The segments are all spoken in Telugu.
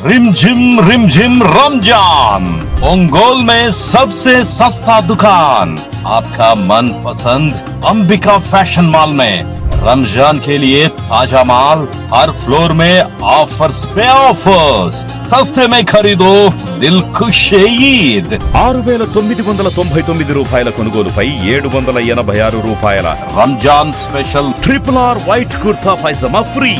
रिमझिम रिमझिम रमजान ओंगोल में सबसे सस्ता दुकान आपका मन पसंद अंबिका फैशन मॉल में रमजान के लिए ताजा माल हर फ्लोर में ऑफर्स पे ऑफर्स सस्ते में खरीदो दिल खुश ईद ఆరు వేల తొమ్మిది వందల తొంభై తొమ్మిది రూపాయల కొనుగోలుపై ఏడు వందల ఎనభై ఆరు రూపాయల Ramzan special triple R white kurta pyjama free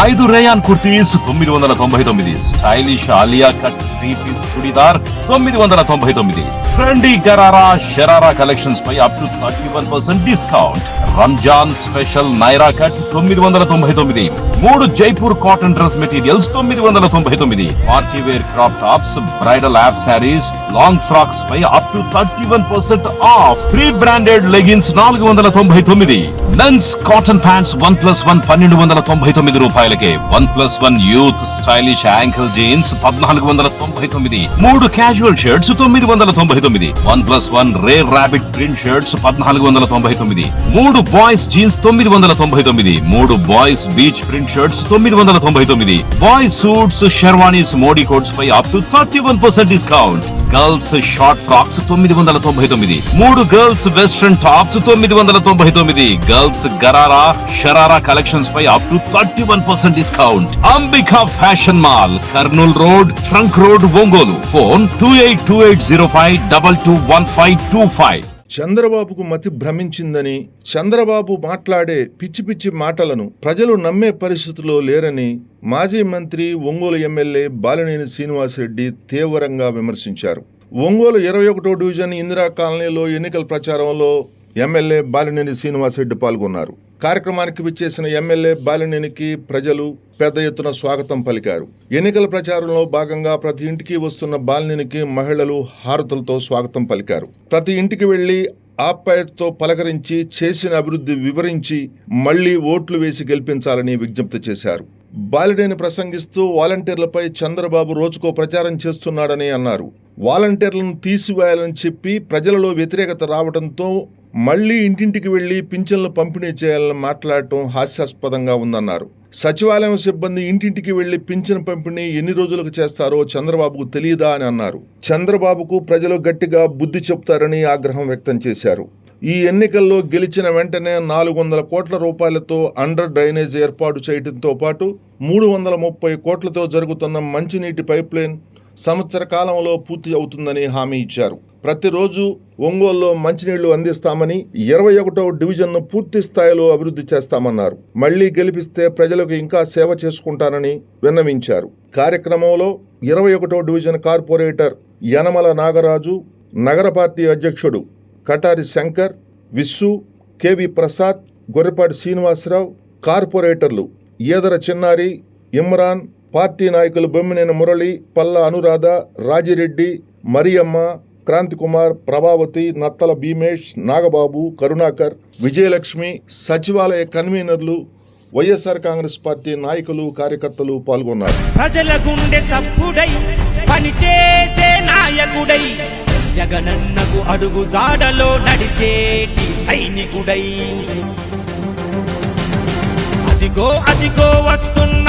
ఐదు రేయాన్ కుర్తీస్ తొమ్మిది వందల తొంభై తొమ్మిది. Stylish Alia cut three piece churidar తొమ్మిది వందల తొంభై తొమ్మిది. Trendy gharara sharara collections pi up to thirty one percent discount Ramzan special Naira cut తొమ్మిది వందల తొంభై తొమ్మిది. మూడు జైపూర్ కాటన్ డ్రెస్ మెటీరియల్స్ తొమ్మిది వందల తొంభై తొమ్మిది. Party wear crop tops bridal app saris long frocks pi up to thirty one percent off free branded leggings నాలుగు వందల తొంభై తొమ్మిది men's cotton pants one plus one పన్నెండు వందల తొంభై తొమ్మిది రూపాయలకే. One plus one youth stylish ankle jeans పద్నాలుగు వందల తొంభై తొమ్మిది మూడు క్యాజువల్ షర్ట్స్ తొమ్మిది వందల తొంభై తొమ్మిది. వన్ ప్లస్ వన్ రే రాబిట్ ప్రింట్ షర్ట్స్ పద్నాలుగు వందల తొంభై తొమ్మిది మూడు బాయ్స్ జీన్స్ తొమ్మిది వందల తొంభై తొమ్మిది. మూడు బాయ్స్ బీచ్ ప్రింట్ షర్ట్స్ తొమ్మిది వందల తొంభై తొమ్మిది. Boys suits sherwanis Modi coats pi up to thirty one percent discount girls short frocks తొమ్మిది వందల తొంభై తొమ్మిది. మూడు గర్ల్స్ వెస్ట్రన్ టాప్స్ తొమ్మిది వందల తొంభై తొమ్మిది. Girls gharara sharara collections pi up to thirty one percent discount Ambika fashion mall Kurnool road trunk road Ongole. Phone two eight two eight zero five double two one five two five చంద్రబాబుకు మతి భ్రమించిందని చంద్రబాబు మాట్లాడే పిచ్చి పిచ్చి మాటలను ప్రజలు నమ్మే పరిస్థితిలో లేరని మాజీ మంత్రి ఒంగోలు ఎమ్మెల్యే బాలినేని శ్రీనివాసరెడ్డి తీవ్రంగా విమర్శించారు. ఒంగోలు ఇరవై ఒకటో డివిజన్ ఇందిరా కాలనీలో ఎన్నికల ప్రచారంలో ఎమ్మెల్యే బాలినేని శ్రీనివాసరెడ్డి పాల్గొన్నారు. కార్యక్రమానికి విచ్చేసిన ఎమ్మెల్యే బాలినేనికి ప్రజలు పెద్ద ఎత్తున స్వాగతం పలికారు. ఎన్నికల ప్రచారంలో భాగంగా ప్రతి ఇంటికి వస్తున్న బాలినేనికి మహిళలు హారతులతో స్వాగతం పలికారు. ప్రతి ఇంటికి వెళ్ళి ఆప్యాయతతో పలకరించి చేసిన అభివృద్ధి వివరించి మళ్ళీ ఓట్లు వేసి గెలిపించాలని విజ్ఞప్తి చేశారు. బాలినేని ప్రసంగిస్తూ వాలంటీర్లపై చంద్రబాబు రోజుకో ప్రచారం చేస్తున్నాడని అన్నారు. వాలంటీర్లను తీసివేయాలని చెప్పి ప్రజలలో వ్యతిరేకత రావడంతో మళ్ళీ ఇంటింటికి వెళ్ళి పింఛన్లు పంపిణీ చేయాలని మాట్లాడటం హాస్యాస్పదంగా ఉందన్నారు. సచివాలయం సిబ్బంది ఇంటింటికి వెళ్ళి పింఛన్ పంపిణీ ఎన్ని రోజులకు చేస్తారో చంద్రబాబుకు తెలియదా అని అన్నారు. చంద్రబాబుకు ప్రజలు గట్టిగా బుద్ధి చెప్తారని ఆగ్రహం వ్యక్తం చేశారు. ఈ ఎన్నికల్లో గెలిచిన వెంటనే నాలుగు వందల కోట్ల రూపాయలతో అండర్ డ్రైనేజ్ ఏర్పాటు చేయడంతో పాటు మూడు వందల ముప్పై కోట్లతో జరుగుతున్న మంచినీటి పైప్లైన్ సంవత్సర కాలంలో పూర్తి అవుతుందని హామీ ఇచ్చారు. ప్రతిరోజు ఒంగోలులో మంచినీళ్ళు అందిస్తామని ఇరవై ఒకటో డివిజన్ను పూర్తి స్థాయిలో అభివృద్ధి చేస్తామన్నారు. మళ్ళీ గెలిపిస్తే ప్రజలకు ఇంకా సేవ చేసుకుంటానని విన్నవించారు. కార్యక్రమంలో ఇరవై ఒకటో డివిజన్ కార్పొరేటర్ యనమల నాగరాజు నగర పార్టీ అధ్యక్షుడు కటారి శంకర్ విస్సు కేవి ప్రసాద్ గొర్రెపాటి శ్రీనివాసరావు కార్పొరేటర్లు ఈదర చిన్నారి ఇమ్రాన్ పార్టీ నాయకులు బొమ్మినేని మురళి పల్ల అనురాధ రాజిరెడ్డి మరియమ్మ క్రాంతి కుమార్ ప్రభావతి నత్తల భీమేష్ నాగబాబు కరుణాకర్ విజయలక్ష్మి సచివాలయ కన్వీనర్లు వైఎస్ఆర్ కాంగ్రెస్ పార్టీ నాయకులు కార్యకర్తలు పాల్గొన్నారు. ప్రజల గుండె చప్పుడై పనిచేసే నాయకుడై జగనన్నకు అడుగు దాడలో నడిచేటి సైనికుడై. అదిగో అదిగో వస్తున్న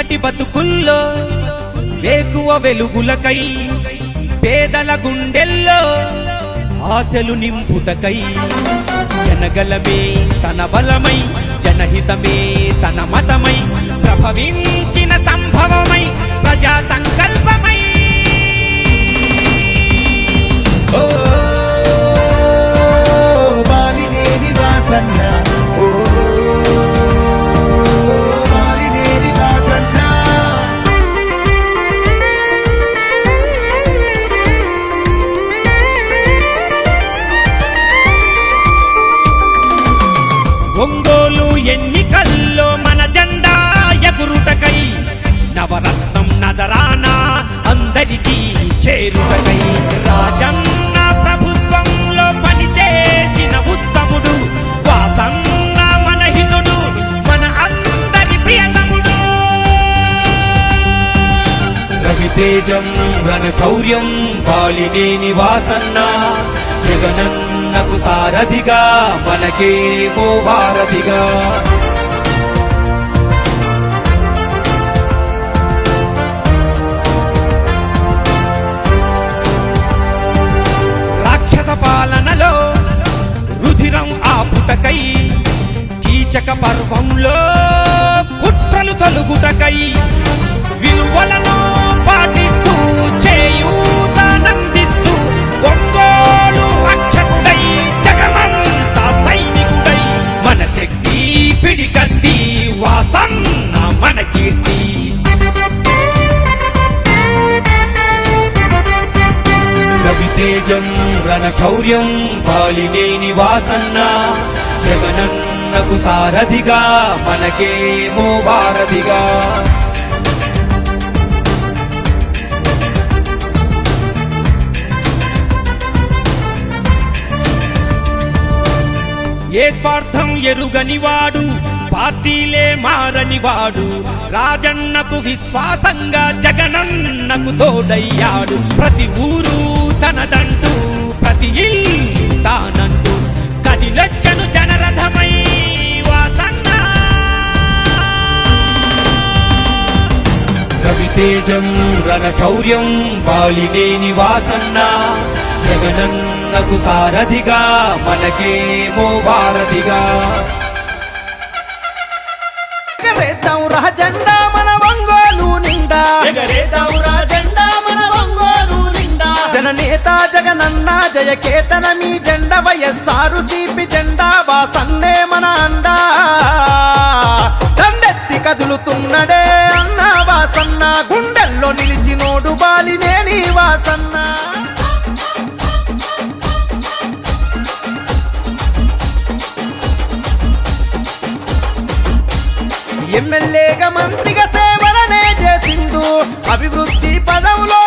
చీకటి బతుకుల్లో వేకువ వెలుగులకై పేదల గుండెల్లో ఆశలు నింపుటకై. జనగలమే తన బలమై జనహితమే తన మతమై ప్రభవించిన సంభవమై ప్రజా సంకల్పమై ఓ బాలినేని వాసన్నా. తేజం రణ శౌర్యం బాలినేని వాసన్న జగనన్నకు సారథిగా మనకేమో వారధిగా రాక్షస పాలనలో రుధిరం ఆపుటకై కీచక పర్వంలో కుట్రలు తలుగుటకై విలువలను పాటిస్తూ చేయూతనందిస్తూ ఒంగోలు రక్షకుడై జగమంతా సైనికుడై మన శక్తి పిడికత్తి వాసన్న మన కీర్తి. రవితేజం రణ శౌర్యం బాలినేని వాసన్న జగనన్నకు సారథిగా మనకేమో వారధిగా ఏ స్వార్థం ఎరుగనివాడు? పార్టీలే మారనివాడు. రాజన్నకు విశ్వాసంగా జగనన్నకు తోడయ్యాడు. ప్రతి ఊరు తనదంటూ ప్రతి ఇల్లు తానంటూ. కదిలొచ్చను జనరథమై వాసన్న. రవితేజం రణ శౌర్యం బాలిదేని వాసన్న జగనన్నకు సారథిగా మనకేమో వారధిగా ఎగరేద్దాం మన ఒంగోలు నిండా. ఎగరేద్దాం మన ఒంగోలు నిండా. జననేత జగనన్న జయకేతన మీ జెండ వయస్సారు సిపి జెండా వాసన్నే మన అభివృద్ధి పదంలో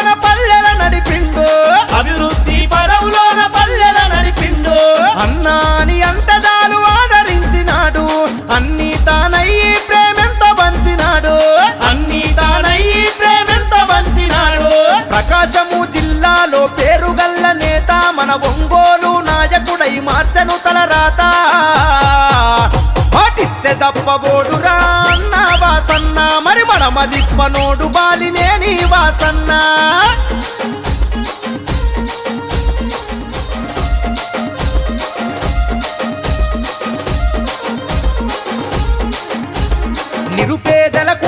రామదిప్పనోడు మన మదిప్పనోడు బాలినేని వాసన్న. నిరుపేదలకు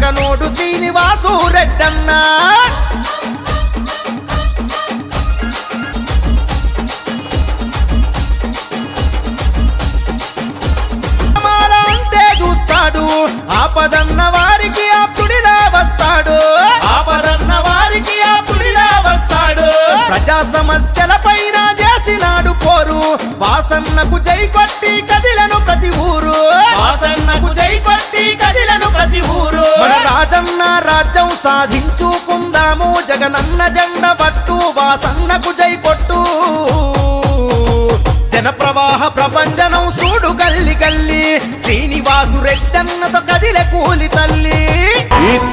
సక్కనోడు శ్రీనివాసు రెడ్డన్నా. అంతే చూస్తాడు ఆపదన్న వారికి ఆప్తుడిలా వస్తాడు. ఆపదన్న వారికి ఆప్తుడిలా వస్తాడు. ప్రజా సమస్యల పైన చేసినాడు పోరు వాసన్నకు జై సాధించుకుందాము జగనన్న జెండ పట్టు వాసన్నకు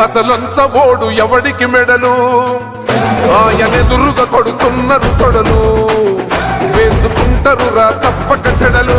అసలొంచబోడు ఎవడికి మెడలు? ఆయనెదురుగా కొడుతున్నారు తొడలు. వేసుకుంటారు రా తప్పక చెడలు.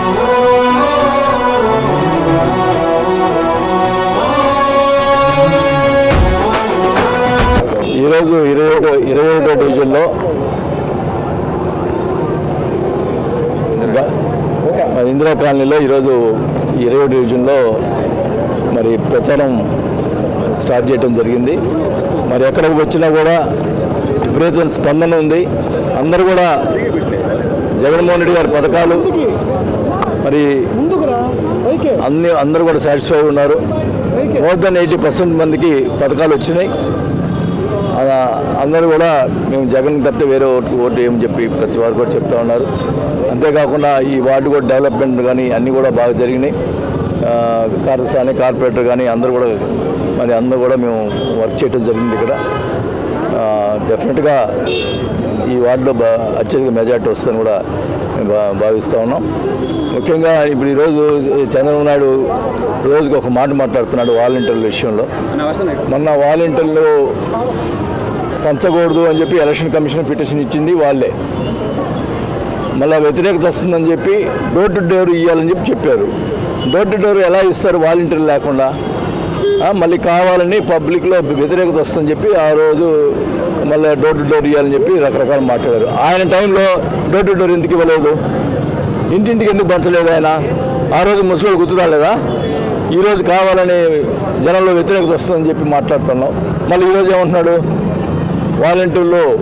ఈరోజు ఇరవై ఒకటో ఇరవై ఒకటో డివిజన్లో మరి ఇందిరా కాలనీలో ఈరోజు ఇరవై డివిజన్లో మరి ప్రచారం స్టార్ట్ చేయడం జరిగింది. మరి ఎక్కడికి వచ్చినా కూడా విపరీతమైన స్పందన ఉంది. అందరూ కూడా జగన్మోహన్ రెడ్డి గారి పథకాలు మరి అన్ని అందరూ కూడా సాటిస్ఫై ఉన్నారు. మోర్ దెన్ ఎయిటీ పర్సెంట్ మందికి పథకాలు వచ్చినాయి. అందరూ కూడా మేము జగన్ తప్పితే వేరే ఓటు ఓటు ఏమని చెప్పి ప్రతి వారు కూడా చెప్తా ఉన్నారు. అంతేకాకుండా ఈ వార్డు కూడా డెవలప్మెంట్ కానీ అన్నీ కూడా బాగా జరిగినాయి. ఆ, కార్యశాని కార్పొరేటర్ కానీ అందరూ కూడా మరి అందరూ కూడా మేము వర్క్ చేయడం జరిగింది ఇక్కడ. డెఫినెట్గా ఈ వార్డులో బా అత్యధిక మెజార్టీ వస్తుందని కూడా మేము భావిస్తూ ఉన్నాం. ముఖ్యంగా ఇప్పుడు ఈరోజు చంద్రబాబు నాయుడు రోజుకి ఒక మాట మాట్లాడుతున్నాడు వాలంటీర్ల విషయంలో. మొన్న వాలంటీర్లు పంచకూడదు అని చెప్పి ఎలక్షన్ కమిషన్ పిటిషన్ ఇచ్చింది వాళ్ళే. మళ్ళీ వ్యతిరేకత వస్తుందని చెప్పి డోర్ టు డోర్ ఇవ్వాలని చెప్పి చెప్పారు. డోర్ టు డోర్ ఎలా ఇస్తారు వాలంటీర్ లేకుండా? మళ్ళీ కావాలని పబ్లిక్లో వ్యతిరేకత వస్తుందని చెప్పి ఆ రోజు మళ్ళీ డోర్ టు డోర్ ఇవ్వాలని చెప్పి రకరకాలు మాట్లాడారు. ఆయన టైంలో డోర్ టు డోర్ ఎందుకు ఇవ్వలేదు? ఇంటింటికి ఎందుకు పంచలేదు ఆయన? ఆ రోజు ముసలి గుర్తురాలేదా? ఈరోజు కావాలని జనంలో వ్యతిరేకత వస్తుందని చెప్పి మాట్లాడుతున్నాం. మళ్ళీ ఈరోజు ఏమంటున్నాడు? వాలంటీర్లు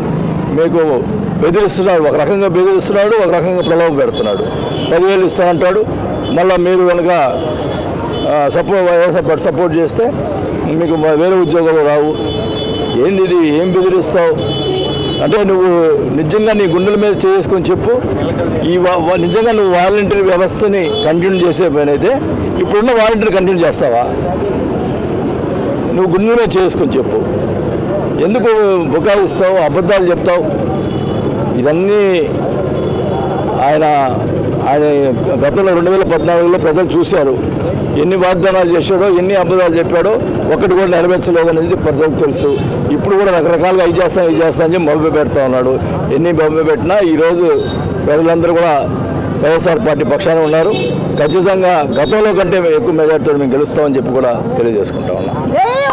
మీకు బెదిరిస్తున్నాడు ఒక రకంగా బెదిరిస్తున్నాడు ఒక రకంగా ప్రలోభ పెడుతున్నాడు. పదివేలు ఇస్తానంటాడు. మళ్ళీ మీరు కనుక సపోర్ట్ సపోర్ట్ చేస్తే మీకు వేరే ఉద్యోగాలు రావు. ఏంది ఇది? ఏం బెదిరిస్తావు? అంటే నువ్వు నిజంగా నీ గుండెల మీద చేసుకొని చెప్పు. ఈ వా- నిజంగా నువ్వు వాలంటీర్ వ్యవస్థని కంటిన్యూ చేసే పని అయితే ఇప్పుడున్న వాలంటీర్ కంటిన్యూ చేస్తావా? నువ్వు గుండెల మీద చేసుకొని చెప్పు. ఎందుకు బుకాయిస్తావు అబద్ధాలు చెప్తావు? ఇవన్నీ ఆయన ఆయన గతంలో రెండు వేల పద్నాలుగులో ప్రజలు చూశారు. ఎన్ని వాగ్దానాలు చేశాడో ఎన్ని అబద్ధాలు చెప్పాడో ఒకటి కూడా నెరవేర్చలేదు అనేది ప్రజలకు తెలుసు. ఇప్పుడు కూడా రకరకాలుగా ఇది చేస్తాం ఇది చేస్తాం అని చెప్పి పెడతా ఉన్నాడు. ఎన్ని బొమ్మ పెట్టినా ఈరోజు ప్రజలందరూ కూడా వైఎస్ఆర్ పార్టీ పక్షాన ఉన్నారు. ఖచ్చితంగా గతంలో కంటే ఎక్కువ మెజార్టీతో మేము గెలుస్తామని చెప్పి కూడా తెలియజేసుకుంటా ఉన్నాం.